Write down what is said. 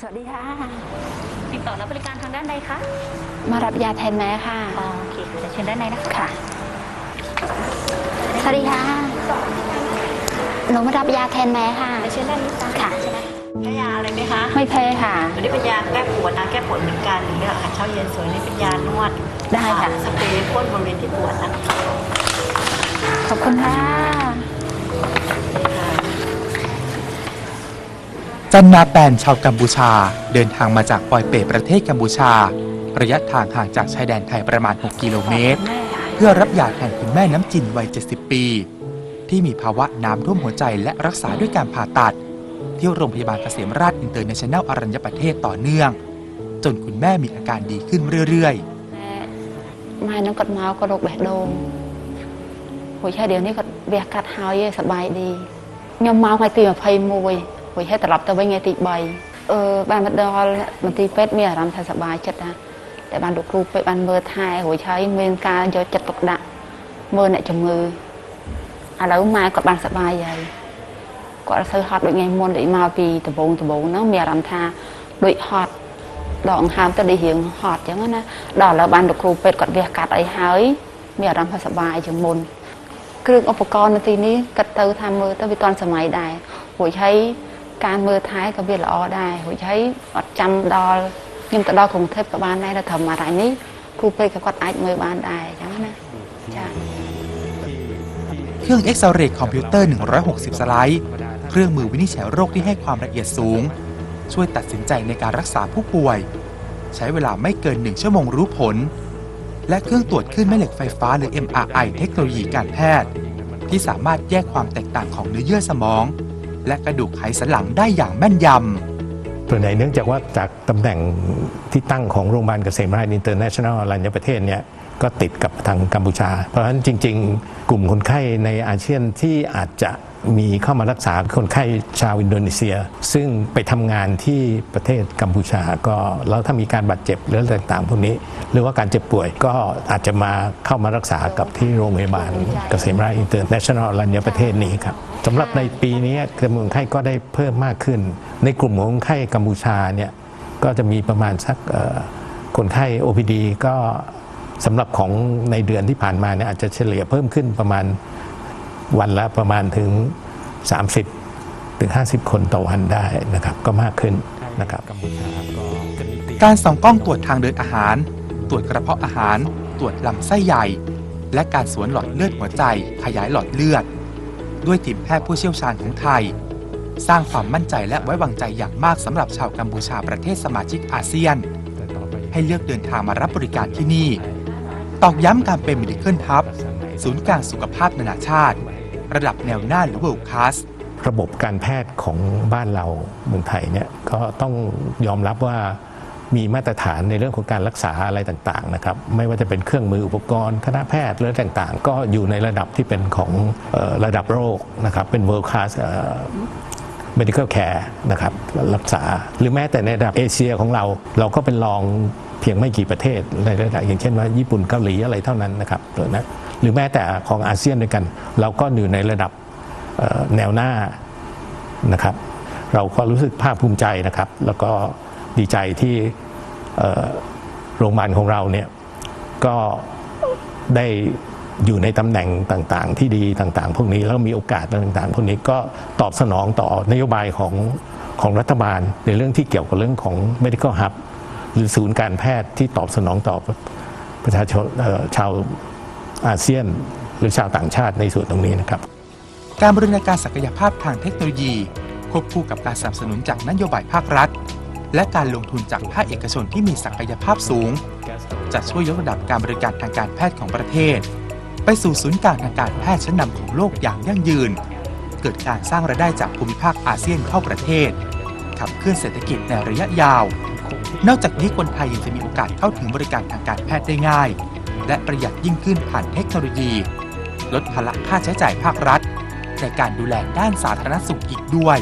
สวัสดีค่ะ ติดต่อรับบริการทางด้านใดคะ มารับยาแทนแม่ค่ะ อ๋อโอเคค่ะจะเชิญด้านในนะคะค่ะ สวัสดีค่ะ หนูมารับยาแทนแม่ค่ะจะเชิญด้านนี้จ้าค่ะใช่ไหมใช้ยาอะไรไหมคะไม่เพค่ะตัวนี้เป็นยาแก้ปวดนะ แก้ปวดเหมือนกันนี่ค่ะเช้าเย็นสวยนี่เป็นยานวดได้ค่ะ สเปรย์พ่นบริเวณที่ปวดนะคะ ขอบคุณค่ะ จันนาแปนชาวกัมพูชา เดินทางมาจากปอยเปประเทศกัมพูชา ระยะทางห่างจากชายแดนไทยประมาณ 6 กิโลเมตร เพื่อรับยาแทนคุณแม่น้ำจินวัย 70 ปี ที่มีภาวะน้ำท่วมหัวใจและรักษาด้วยการผ่าตัด ที่โรงพยาบาลเกษมราชอินเตอร์เนชั่นแนลอรัญญประเทศต่อเนื่อง จนคุณแม่มีอาการดีขึ้นเรื่อยแม่แม่น้องกดเมาก็โรคแบะโดงหัวใจเดี๋ยวนี้ก็เบียกัดหายสบายดียอมเมาไงตีมาพยมวย រួចហើយត្រឡប់ទៅវិញថ្ងៃទី3អឺបានមកដល់មន្ទីរពេទ្យមានអារម្មណ៍ថាសប្បាយចិត្តណាតែបានលោកគ្រូពេទ្យបានមើលថែរួចហើយមានការយកចិត្តទុកដាក់មើលអ្នកជំងឺឥឡូវម៉ែគាត់បានសប្បាយហើយគាត់អត់សូវហត់ដូចថ្ងៃមុនដូចមកពីដំបងដំបងហ្នឹងមានអារម្មណ៍ថាដូចហត់ដល់អង្ហើមទៅដូចរៀងហត់អញ្ចឹងណាដល់ឥឡូវបានលោកគ្រូពេទ្យគាត់វះកាត់អីហើយមានអារម្មណ៍ថាសប្បាយជាងមុនគ្រឿងឧបករណ៍នៅទីនេះគិតទៅថាមើលទៅវាទាន់សម័យដែរព្រោះហើយ ការមើលថែក៏វាល្អដែររួចហើយអត់ចាំដល់ខ្ញុំទៅដល់ក្រុងเทพក៏បានដែរដល់ត្រឹមអារ៉ៃនេះគ្រូពេទ្យក៏គាត់អាចមើលបានដែរអញ្ចឹងណាចា៎ ๆ เครื่องเอ็กซเรย์คอมพิวเตอร์ 160 สไลด์ เครื่องมือวินิจฉัยโรคที่ให้ความละเอียดสูง ช่วยตัดสินใจในการรักษาผู้ป่วย ใช้เวลาไม่เกิน 1 ชั่วโมงรู้ผล และเครื่องตรวจคลื่นแม่เหล็กไฟฟ้าหรือ MRI เทคโนโลยีการแพทย์ ที่สามารถแยกความแตกต่างของเนื้อเยื่อสมอง และกระดูกไขสันหลังได้อย่างแม่นยำส่วนใหญ่เนื่องจากว่าจากตำแหน่งที่ตั้งของโรงพยาบาลเกษมราชอินเตอร์เนชั่นแนลอรัญญประเทศเนี่ย ก็ติดกับทางกัมพูชา เพราะฉะนั้นจริง ๆ กลุ่มคนไข้ในอาเซียนที่อาจจะมีเข้ามารักษาคนไข้ชาวอินโดนีเซีย ซึ่งไปทำงานที่ประเทศกัมพูชาก็แล้วถ้ามีการบาดเจ็บหรืออะไรต่างๆพวกนี้ หรือว่าการเจ็บป่วยก็อาจจะมาเข้ามารักษากับที่โรงพยาบาลเกษมราชอินเตอร์เนชั่นแนลอรัญญประเทศนี้ครับสำหรับในปีนี้จำนวนไข้ก็ได้เพิ่มมากขึ้น ในกลุ่มของไข้กัมพูชาเนี่ยก็จะมีประมาณสักคนไข้ OPD ก็ สำหรับของในเดือนที่ผ่านมาเนี่ยอาจจะเฉลี่ยเพิ่มขึ้นประมาณวันละประมาณถึง 30 ถึง 50 คนต่อวันได้นะครับ ก็มากขึ้นนะครับการส่องกล้องตรวจทางเดินอาหาร ตรวจกระเพาะอาหาร ตรวจลำไส้ใหญ่ และการสวนหลอดเลือดหัวใจ ขยายหลอดเลือด ด้วยทีมแพทย์ผู้เชี่ยวชาญของไทย สร้างความมั่นใจและไว้วางใจอย่างมากสำหรับชาวกัมพูชาประเทศสมาชิกอาเซียน ให้เลือกเดินทางมารับบริการที่นี่ ตอกย้ำการเป็น Medical Hub ศูนย์กลางสุขภาพนานาชาติ ระดับแนวหน้าหรือ World Class ระบบการแพทย์ของบ้านเราเมืองไทยเนี่ยก็ต้องยอมรับว่ามีมาตรฐานในเรื่องของการรักษาอะไรต่างๆนะครับไม่ว่าจะเป็นเครื่องมืออุปกรณ์ คณะแพทย์หรืออะไรต่างๆ ก็อยู่ในระดับที่เป็นของระดับโลกนะครับเป็น world class medical care นะครับรักษา หรือแม้แต่ในระดับเอเชียของเรา เราก็เป็นรองเพียงไม่กี่ประเทศในระดับอย่างเช่นว่าญี่ปุ่นเกาหลีอะไรเท่านั้นนะครับหรือนะหรือแม้แต่ของอาเซียนด้วยกัน เราก็อยู่ในระดับแนวหน้านะครับ เราก็รู้สึกภาคภูมิใจนะครับ แล้วก็ดีใจที่โรงพยาบาลของเราเนี่ยก็ได้ อยู่ในตำแหน่งต่างๆ ที่ดีต่างๆ พวกนี้แล้วมีโอกาสต่างๆ พวกนี้ก็ตอบสนองต่อนโยบายของของรัฐบาล ในเรื่องที่เกี่ยวกับเรื่องของ medical hub หรือศูนย์การแพทย์ที่ตอบสนองต่อประชาชนชาวอาเซียน หรือชาวต่างชาติในส่วนตรงนี้นะครับ การบริหารการศักยภาพทางเทคโนโลยี ควบคู่กับการสนับสนุนจากนโยบายภาครัฐ และการลงทุนจากภาคเอกชนที่มีศักยภาพสูง จะช่วยยกระดับการบริการทางการแพทย์ของประเทศ ไปสู่ศูนย์กลางทางการแพทย์ชั้นนำของโลกอย่างยั่งยืน เกิดการสร้างรายได้จากภูมิภาคอาเซียนเข้าประเทศขับเคลื่อนเศรษฐกิจในระยะยาว นอกจากนี้คนไทยยังจะมีโอกาสเข้าถึงบริการทางการแพทย์ได้ง่าย และประหยัดยิ่งขึ้นผ่านเทคโนโลยี ลดภาระค่าใช้จ่ายภาครัฐ ในการดูแลด้านสาธารณสุขอีกด้วย